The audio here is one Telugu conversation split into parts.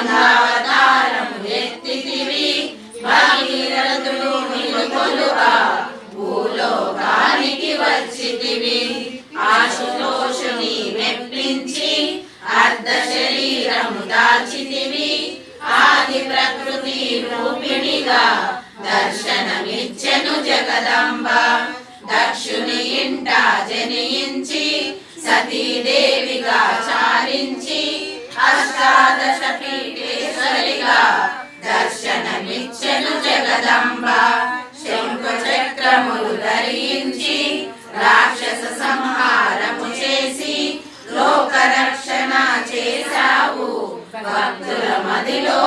మందావతారము ఎత్తితివి. భగీరథుడు నిలుకొలుగా భూలోకానికి వచ్చితివి. ఆశుతోషుని మెప్పించి అర్ధ దాచితివి ఆది ప్రకృతి రూపిణిగా దర్శనమిచ్చెను జగదంబ. దక్షుని ఇంట జనించి సతీదేవిగా చారించి అష్టాదశ పీఠేశ్వరిగా దర్శనమిచ్చెను జగదంబ. శంకు చక్రములు ధరించి రాక్షస సంహారము చేసి లోక రక్షణ చేశావు. భక్తుల మదిలో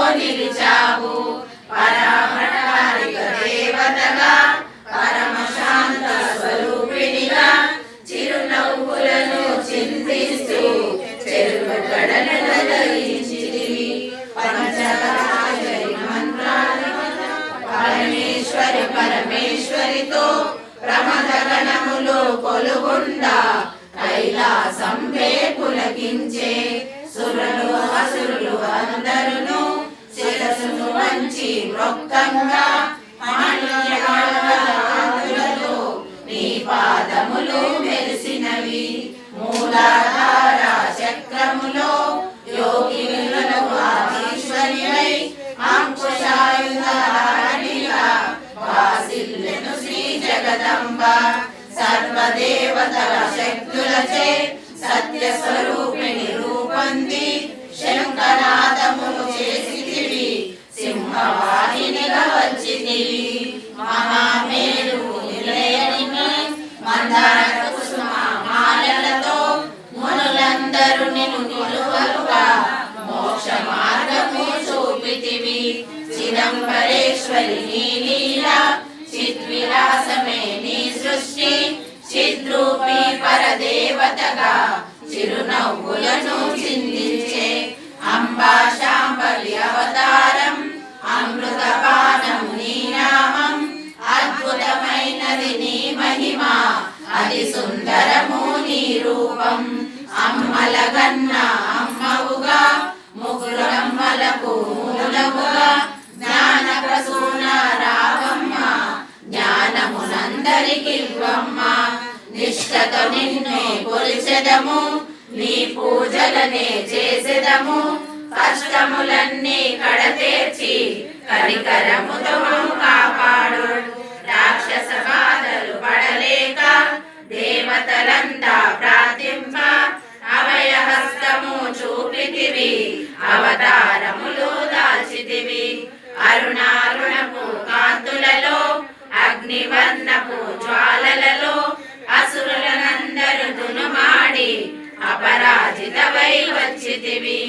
పరమేశ్వరి పరమేశ్వరితో ప్రమద గణములు కొలుగుండా కైలాసంపే పులకించే సురలు అసురులు అందరును శిరసును వంచి మొక్కంగా జగదంబ సర్వదేవతల శక్తులచే సత్య స్వరూపిణి రూపంది శంకనాదములు చేసితివి సింహవాహినిగా వచ్చితివి మహామేరు మందార కుసుమ మాలలతో మునులందరూ నిన్ను నిలువలుగా మోక్ష మార్గము చూపితివి. చిదంబరేశ్వరి నీ చిద్విలాసమే దేవతగా చిరునవ్వులను చిందించే అంబా శాంబలి అవతారం అమృతపానం నీ నామం అద్భుతమైనది నీ మహిమ అది సుందరము నీ రూపం అమ్మలగన్నా నిన్నే కొలిచెదము నీ పూజలనే చేసెదము. కష్టములన్నీ కడతేర్చి కనికరముతో కాపాడు. రాక్షస బాధలు పడలేక దేవతలంతా ప్రార్థింప. అభయహస్తము చూపితివి అవతార వచ్చితివి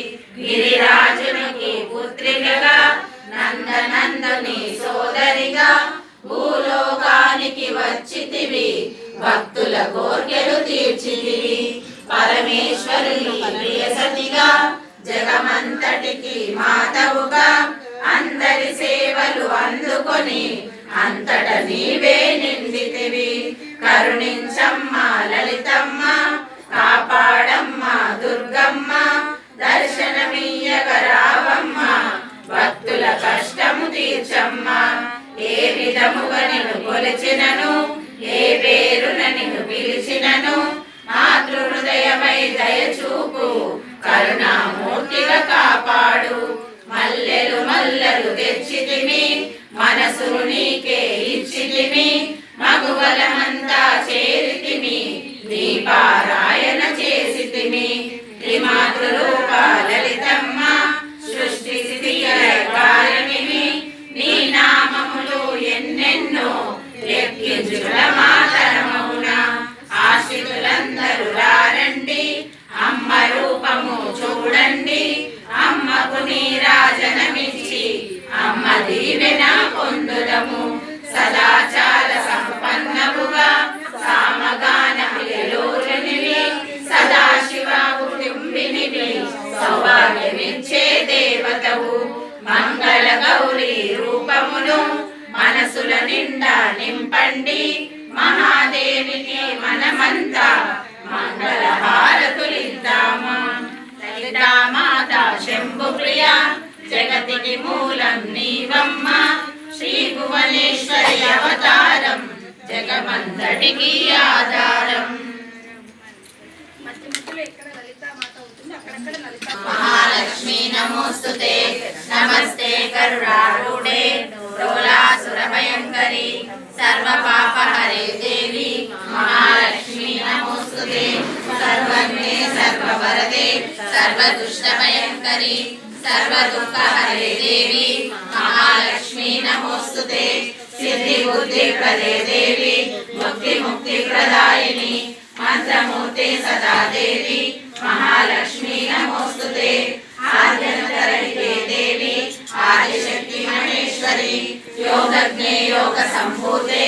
గిరిరాజునికి పుత్రికగా నందనందని సోదరిగా భూలోకానికి వచ్చితివి. భక్తుల కోర్కెలు తీర్చితివి. పరమేశ్వరుని ప్రియసతిగా జగమంతటికి మాతవుగా అందరి సేవలు అందుకొని అంతట నీవే నిందితివి. కరుణించమ్మ దీవెన పొందుదము సదాచార సంపన్నముగా సామగాన ప్రియలోచనివి సదాశివ కుటుంబినివి. సౌభాగ్యమిచ్చే దేవతవు. మంగళ గౌరీ రూపమును మనసుల నిండా నింపండి. మహాదేవికి మనమంతా మంగళ హారతులిద్దామా లలితామాత శంభు ప్రియా జగతికి మూలం నీవమ్మ. శ్రీ భువనేశ్వరి అవతారం జగమంతటికి ఆధారం. మహాలక్ష్మి నమోస్తుతే నమస్తే కరుణారూఢే. డోలాసుర భయంకరి. సర్వ పాప హరే దేవి. మహాలక్ష్మి నమోస్తుతే సర్వజ్ఞే సర్వవరదే. సర్వ సర్వదుఃఖహరే దేవి మహాలక్ష్మి నమోస్తుతే సిద్ధి బుద్ధి ప్రదే దేవి ముక్తి ముక్తి ప్రదాయిని మంత్రమూర్తి సదా దేవి మహాలక్ష్మి నమోస్తుతే ఆద్యంతరహితే దేవి ఆదిశక్తి మహేశ్వరి యోగజ్ఞే యోగ సంభూతే.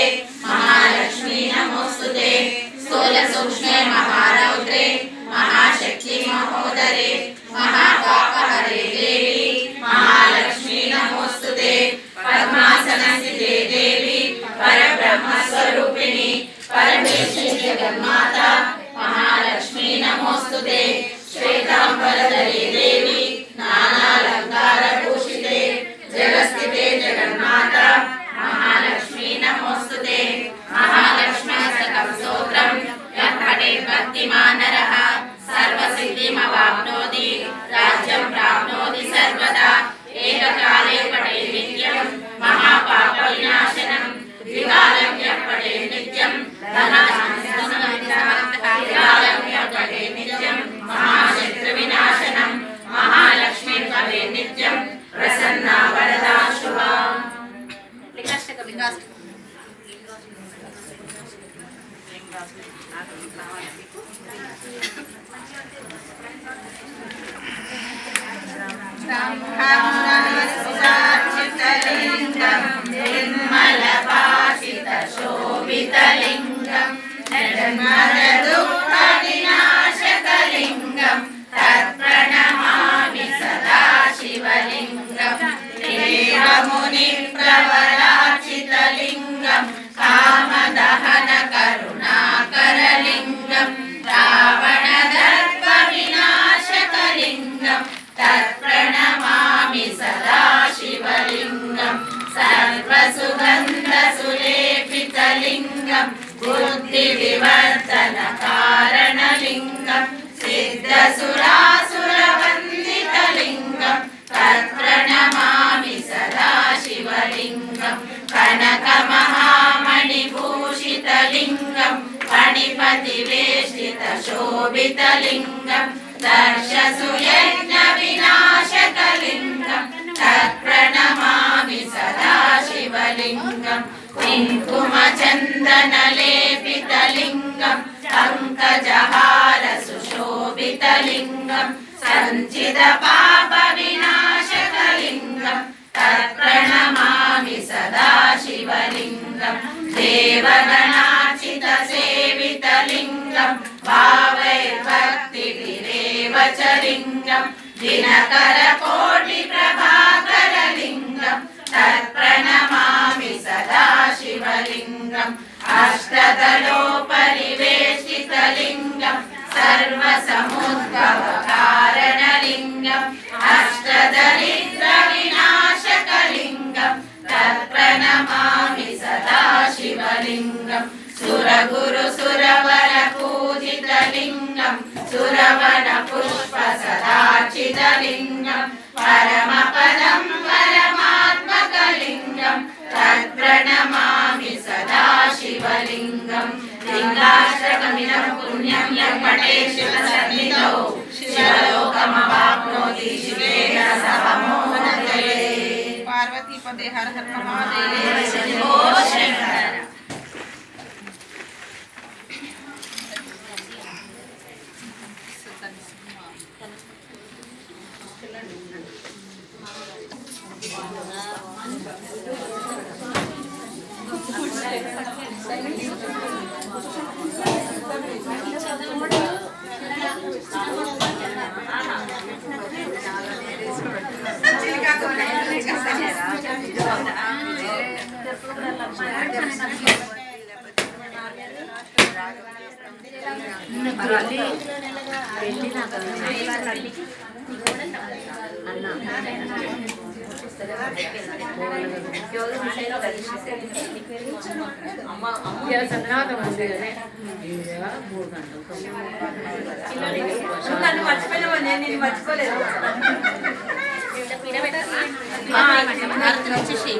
రాజ్యం ప్రాప్నోతి సర్వదా ఏకకాలే పఠే నిత్యం మహాపాప వినాశనం ద్వికాలం యః నిత్యం ధనాశనం యః నిత్యం మహాశత్రు వినాశనం మహాలక్ష్మి నిత్యం ప్రసన్నా సాక్షితలింగం నిర్మలపాసిత శోభితలింగం నిర్మల దుఃఖ వినాశకలింగం కనకమహామణిభూషితలింగం ఫణిపతివేష్టిత శోభితలింగం దర్శసుయజ్ఞ వినాశకలింగం తత్ప్రణమామి సదా శివలింగం కుంకుమచందనలేపితలింగం పంకజహార సుశోభితలింగం సంచిత സദാശിവലിംഗം ദേവഗണാചിതസേവിതലിംഗം ഭാവൈർഭക്തിരേവ ച ലിംഗം ദിനകരകോടി പ്രഭാകരലിംഗം തത്പ്രണമാമി സദാശിവലിംഗം അഷ്ടതലോപരിവേഷിതലിംഗം സർവസമുദ്ഭവകാരണലിംഗം അഷ്ടതലിംഗം లింగం. సురగురు సురవర పూజిత లింగం. సురవన పుష్ప సదాచిత లింగం. పరమ పదం మళ్ళీ వెళ్ళి నన్ను మర్చిపోయినావా నేను మర్చిపోలేదు వచ్చేసి